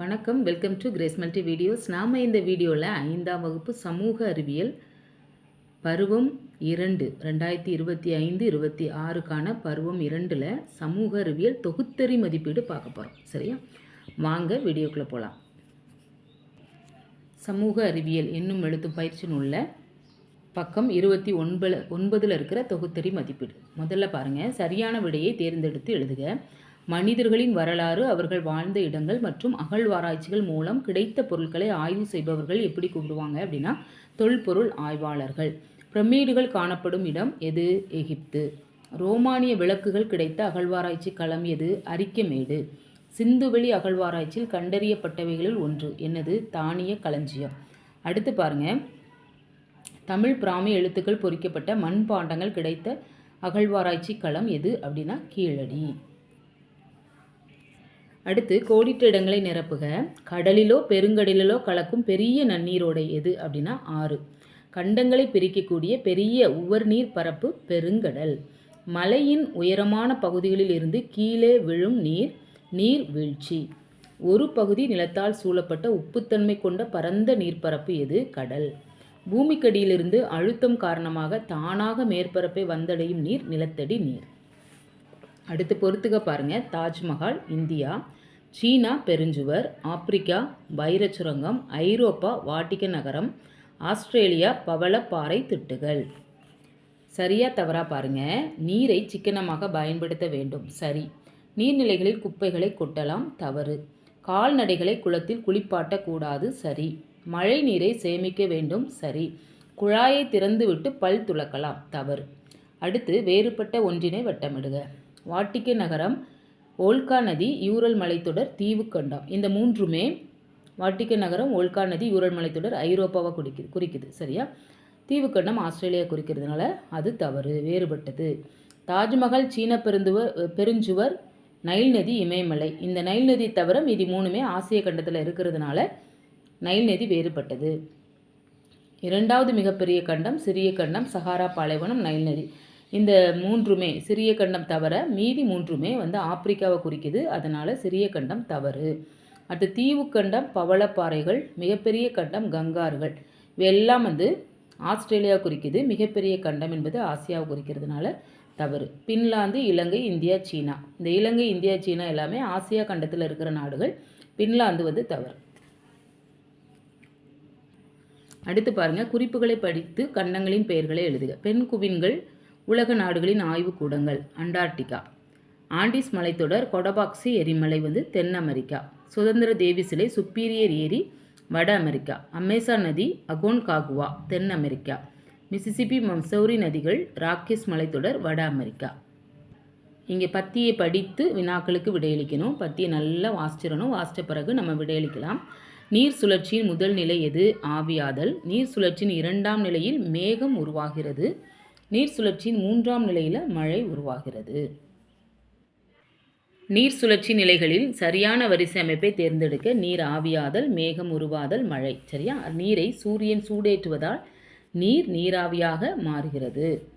வணக்கம். Welcome to Grace multi videos நாம் இந்த வீடியோவில் ஐந்தாம் வகுப்பு சமூக அறிவியல் பருவம் இரண்டு ரெண்டாயிரத்தி இருபத்தி ஐந்து இருபத்தி ஆறுக்கான பருவம் இரண்டில் சமூக அறிவியல் தொகுத்தறி மதிப்பீடு பார்க்க போகிறோம் சரியா? வாங்க வீடியோக்குள்ளே போகலாம் சமூக அறிவியல் என்னும் எழுத்து பயிற்சி உள்ள பக்கம் இருபத்தி ஒன்பது ஒன்பதில் இருக்கிற தொகுத்தறி மதிப்பீடு. முதல்ல பாருங்கள் சரியான விடையை தேர்ந்தெடுத்து எழுதுக. மனிதர்களின் வரலாறு அவர்கள் வாழ்ந்த இடங்கள் மற்றும் அகழ்வாராய்ச்சிகள் மூலம் கிடைத்த பொருட்களை ஆய்வு செய்பவர்கள் எப்படி கூப்பிடுவாங்க அப்படின்னா தொல்பொருள் ஆய்வாளர்கள். பிரமீடுகள் காணப்படும் இடம் எது? எகிப்து. ரோமானிய விளக்குகள் கிடைத்த அகழ்வாராய்ச்சி களம் எது? அரிக்கமேடு. சிந்துவெளி அகழ்வாராய்ச்சியில் கண்டறியப்பட்டவைகளில் ஒன்று. என்னது? தானிய களஞ்சியம். அடுத்து பாருங்க. தமிழ் பிராமி எழுத்துக்கள் பொறிக்கப்பட்ட மண்பாண்டங்கள் கிடைத்த அகழ்வாராய்ச்சி களம் எது அப்படின்னா கீழடி. அடுத்து கோடிட்ட இடங்களை நிரப்புக. கடலிலோ பெருங்கடலிலோ கலக்கும் பெரிய நன்னீரோடை எது அப்படின்னா ஆறு. கண்டங்களை பிரிக்கக்கூடிய பெரிய உவர் நீர் பரப்பு பெருங்கடல். மலையின் உயரமான பகுதிகளில் இருந்து கீழே விழும் நீர் நீர் வீழ்ச்சி. ஒரு பகுதி நிலத்தால் சூழப்பட்ட உப்புத்தன்மை கொண்ட பரந்த நீர்ப்பரப்பு எது? கடல். பூமிக்கடியிலிருந்து அழுத்தம் காரணமாக தானாக மேற்பரப்பை வந்தடையும் நீர் நிலத்தடி நீர். அடுத்து பொறுத்துக்க பாருங்கள் தாஜ்மஹால் இந்தியா. சீனா பெருஞ்சுவர் ஆப்பிரிக்கா வைரச் சுரங்கம் ஐரோப்பா வாட்டிகன் நகரம் ஆஸ்திரேலியா பவளப்பாறை திட்டுகள். சரியா தவறா பாருங்க. நீரை சிக்கனமாக பயன்படுத்த வேண்டும். சரி. நீர்நிலைகளில் குப்பைகளை கொட்டலாம். தவறு. கால்நடைகளை குளத்தில் குளிப்பாட்டக்கூடாது சரி. மழை நீரை சேமிக்க வேண்டும். சரி. குழாயை திறந்துவிட்டு பல் துலக்கலாம் தவறு. அடுத்து வேறுபட்ட ஒன்றினை வட்டமிடுக. வாட்டிக்க நகரம் ஓல்கா நதி யூரல் மலைத்தொடர் தீவுக்கண்டம் இந்த மூன்றுமே வாட்டிக்க நகரம் ஓல்கா நதி யூரல் மலைத்தொடர் ஐரோப்பாவை குறிக்குது குறிக்குது. சரியா? தீவுக்கண்டம் ஆஸ்திரேலியா குறிக்கிறதுனால அது தவறு வேறுபட்டது. தாஜ்மஹால் சீன பெருந்துவர் பெருஞ்சுவர் நைல் நதி இமயமலை. இந்த நைல் நதி தவிர மீதி மூணுமே ஆசிய கண்டத்தில் இருக்கிறதுனால நைல் நதி வேறுபட்டது. இரண்டாவது மிகப்பெரிய கண்டம் சிறிய கண்டம் சஹாரா பாலைவனம் நைல் நதி. இந்த மூன்றுமே சிறிய கண்டம் தவிர மீதி மூன்றுமே வந்து ஆப்பிரிக்காவை குறிக்குது. அதனால் சிறிய கண்டம் தவறு. அடுத்து தீவு கண்டம் பவளப்பாறைகள் மிகப்பெரிய கண்டம் கங்கார்கள் இவையெல்லாம் வந்து ஆஸ்திரேலியா குறிக்குது. மிகப்பெரிய கண்டம் என்பது ஆசியாவை குறிக்கிறதுனால தவறு. Finland Ilangai India China. இந்த இலங்கை இந்தியா சீனா எல்லாமே ஆசியா கண்டத்தில் இருக்கிற நாடுகள். பின்லாந்து வந்து தவறு. அடுத்து பாருங்கள் குறிப்புகளை படித்து கண்டங்களின் பெயர்களை எழுதுக. பெண் குவின்கள் உலக நாடுகளின் ஆய்வுக்கூடங்கள் அண்டார்டிகா. ஆண்டிஸ் மலைத்தொடர் கொடபாக்சி எரிமலை வந்து தென் அமெரிக்கா. சுதந்திர தேவி சிலை சுப்பீரியர் ஏரி வட அமெரிக்கா. அமேசான் நதி அகோன் காகுவா தென் அமெரிக்கா. மிசிசிபி மம்சௌரி நதிகள் ராக்கேஸ் மலைத்தொடர் வட அமெரிக்கா. இங்கே பத்தியை படித்து வினாக்களுக்கு விடையளிக்கணும். பத்தியை நல்லா வாசிச்சிடணும். வாசித்த பிறகு நம்ம விடையளிக்கலாம். நீர் சுழற்சியின் முதல் நிலை எது? ஆவியாதல். நீர் சுழற்சியின் இரண்டாம் நிலையில் மேகம் உருவாகிறது. நீர் சுழற்சியின் மூன்றாம் நிலையில் மழை உருவாகிறது. நீர் சுழற்சி நிலைகளில் சரியான வரிசை அமைப்பை தேர்ந்தெடுக்க நீர் ஆவியாதல் மேகம் உருவாதல் மழை. சரியா? நீரை சூரியன் சூடேற்றுவதால் நீர் நீராவியாக மாறுகிறது.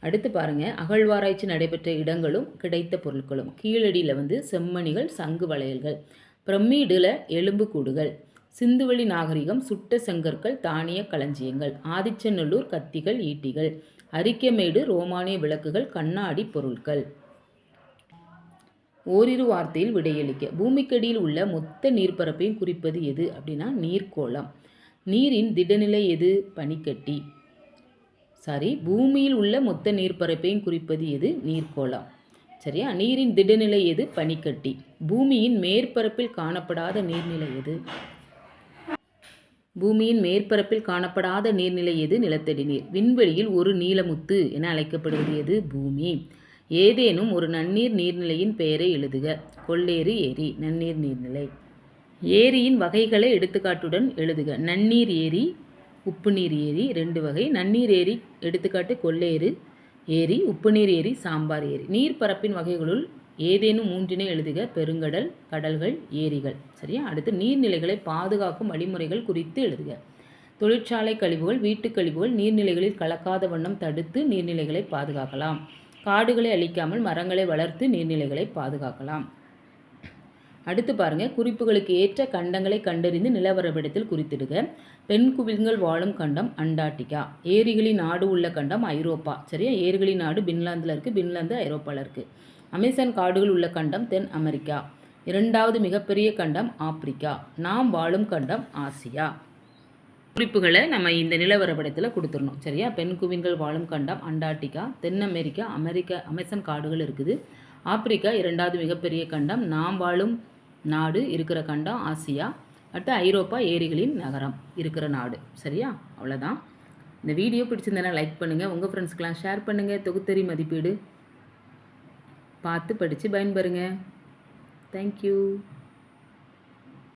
அடுத்து பாருங்க. அகழ்வாராய்ச்சி நடைபெற்ற இடங்களும் கிடைத்த பொருட்களும். கீழடியில் வந்து செம்மணிகள் சங்கு வளையல்கள் பிரமிடில் எலும்புக்கூடுகள் சிந்துவெளி நாகரிகம் சுட்ட செங்கற்கள் தானிய களஞ்சியங்கள் ஆதிச்சநல்லூர் கத்திகள் ஈட்டிகள் அரிக்கமேடு ரோமானிய விளக்குகள் கண்ணாடி பொருட்கள் ஓரிரு வார்த்தையில் விடையளிக்க. பூமிக்கடியில் உள்ள மொத்த நீர்ப்பரப்பையும் குறிப்பது எது அப்படின்னா நீர்க்கோளம். நீரின் திடநிலை எது? பனிக்கட்டி. சாரி பூமியில் உள்ள மொத்த நீர்ப்பரப்பையும் குறிப்பது எது? நீர்க்கோளம். சரியா? நீரின் திடநிலை எது? பனிக்கட்டி. பூமியின் மேற்பரப்பில் காணப்படாத நீர்நிலை எது? பூமியின் மேற்பரப்பில் காணப்படாத நீர்நிலை எது? நிலத்தடி நீர். விண்வெளியில் ஒரு நீலமுத்து என அழைக்கப்படுவது எது? பூமி. ஏதேனும் ஒரு நன்னீர் நீர்நிலையின் பெயரை எழுதுக. கொள்ளேறு ஏரி நன்னீர் நீர்நிலை. ஏரியின் வகைகளை எடுத்துக்காட்டுடன் எழுதுக. நன்னீர் ஏரி உப்புநீர் ஏரி ரெண்டு வகை. நன்னீர் ஏரி எடுத்துக்காட்டு கொள்ளேறு ஏரி உப்புநீர் ஏரி சாம்பார் ஏரி. நீர்ப்பரப்பின் வகைகளுள் ஏதேனும் மூன்றினை எழுதுக பெருங்கடல் கடல்கள் ஏரிகள். சரியா? அடுத்து நீர்நிலைகளை பாதுகாக்கும் வழிமுறைகள் குறித்து எழுதுக. தொழிற்சாலை கழிவுகள் வீட்டுக் கழிவுகள் நீர்நிலைகளில் கலக்காத வண்ணம் தடுத்து நீர்நிலைகளை பாதுகாக்கலாம். காடுகளை அழிக்காமல் மரங்களை வளர்த்து நீர்நிலைகளை பாதுகாக்கலாம். அடுத்து பாருங்க குறிப்புகளுக்கு ஏற்ற கண்டங்களை கண்டறிந்து நிலவரவிடத்தில் குறித்திடுக. பெண் குவில்கள் வாழும் கண்டம் அண்டார்டிகா. ஏரிகளின் நாடு உள்ள கண்டம் ஐரோப்பா. சரியா? ஏரிகளின் நாடு பின்லாந்தில் இருக்குது பின்லாந்து ஐரோப்பாவில் இருக்குது அமேசான் காடுகள் உள்ள கண்டம் தென் அமெரிக்கா. இரண்டாவது மிகப்பெரிய கண்டம் ஆப்பிரிக்கா. நாம் வாழும் கண்டம் ஆசியா. குறிப்புகளை நம்ம இந்த நிலவரப்படத்தில் கொடுத்துடணும். சரியா? பெண் குவின்கள் வாழும் கண்டம் அண்டார்டிகா தென் அமெரிக்கா அமெரிக்கா அமேசான் காடுகள் இருக்குது. ஆப்பிரிக்கா இரண்டாவது மிகப்பெரிய கண்டம். நாம் வாழும் நாடு இருக்கிற கண்டம் ஆசியா. அடுத்து ஐரோப்பா ஏரிகளின் நகரம் இருக்கிற நாடு. சரியா? அவ்வளோதான் இந்த வீடியோ பிடிச்சிருந்தேன்னா லைக் பண்ணுங்கள் உங்கள் ஃப்ரெண்ட்ஸ்க்கெலாம் ஷேர் பண்ணுங்கள் தொகுத்தறி மதிப்பீடு. பார்த்து படித்து பயன்பெறுங்க. தேங்க்யூ